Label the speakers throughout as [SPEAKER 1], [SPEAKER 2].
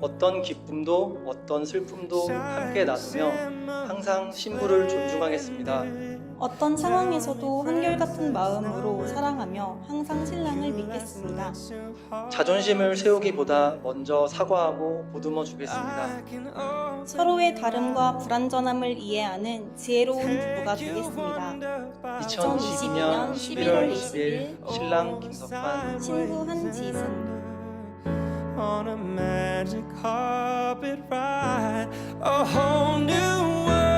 [SPEAKER 1] 어떤 기쁨도 어떤 슬픔도 함께 나누며 항상 신부를 존중하겠습니다.
[SPEAKER 2] 어떤 상황에서도 한결같은 마음으로 사랑하며 항상 신랑을 믿겠습니다.
[SPEAKER 1] 자존심을 세우기보다 먼저 사과하고 보듬어 주겠습니다.
[SPEAKER 2] 서로의 다름과 불완전함을 이해하는 지혜로운 부부가 되겠습니다.
[SPEAKER 1] 2022년 11월 20일 신랑 김석환
[SPEAKER 2] 신부 한지승
[SPEAKER 3] magic carpet ride, a whole new world,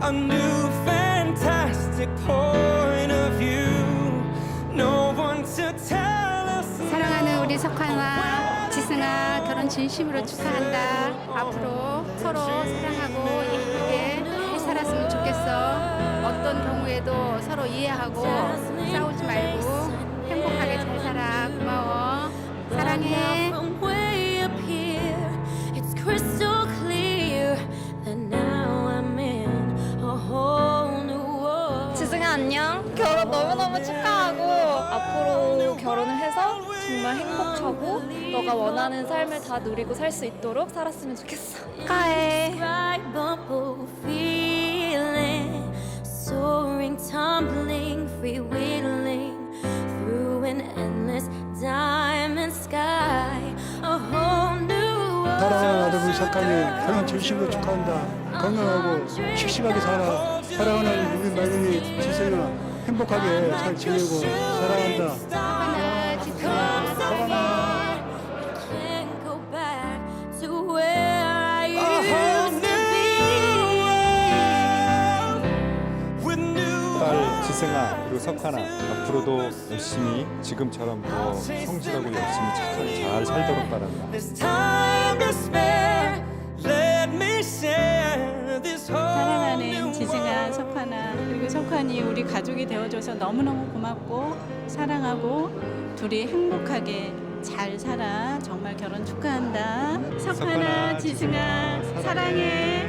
[SPEAKER 3] a new fantastic point of view. No one to tell us.
[SPEAKER 4] 사랑하는 우리 석환과 지승아 결혼 진심으로 축하한다. 앞으로 서로 사랑하고 예쁘게 잘 살았으면 좋겠어. 어떤 경우에도 서로 이해하고 싸우지 말고
[SPEAKER 5] 안녕. 결혼 너무너무 축하하고 앞으로 결혼을 해서 정말 행복하고 너가 원하는 삶을 다 누리고 살 수 있도록 살았으면 좋겠어. 축하해.
[SPEAKER 6] Indescribable feeling, soaring, tumbling, freewheeling through an endless diamond sky. A whole new world.
[SPEAKER 7] 사랑하는 아들 우리 석한이 결혼 진심으로 축하한다. 건강하고 씩씩하게 살아. 사랑하는 우리 며느리 지승아 행복하게 잘 지내고 사랑한다.
[SPEAKER 8] 딸 지승아 그리고 석하나 앞으로도 열심히 지금처럼 더 성실하고 열심히 착하게 잘 살도록 바란다.
[SPEAKER 9] 석환아 그리고 석환이 우리 가족이 되어줘서 너무너무 고맙고 사랑하고 둘이 행복하게 잘 살아. 정말 결혼 축하한다. 석환아, 지승아, 사랑해.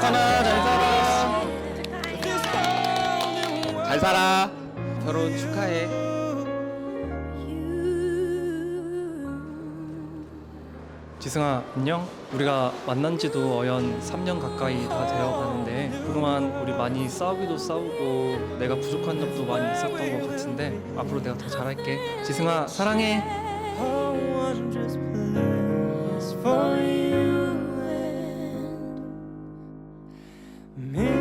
[SPEAKER 8] 하나 잘 살아. 잘 살아.
[SPEAKER 1] 결혼 축하해. 지승아 안녕. 우리가 만난 지도 어연 3년 가까이 다 되어 가는데 그동안 우리 많이 싸우기도 싸우고 내가 부족한 점도 많이 있었던 것 같은데 앞으로 내가 더 잘할게. 지승아 사랑해.
[SPEAKER 3] For you. Me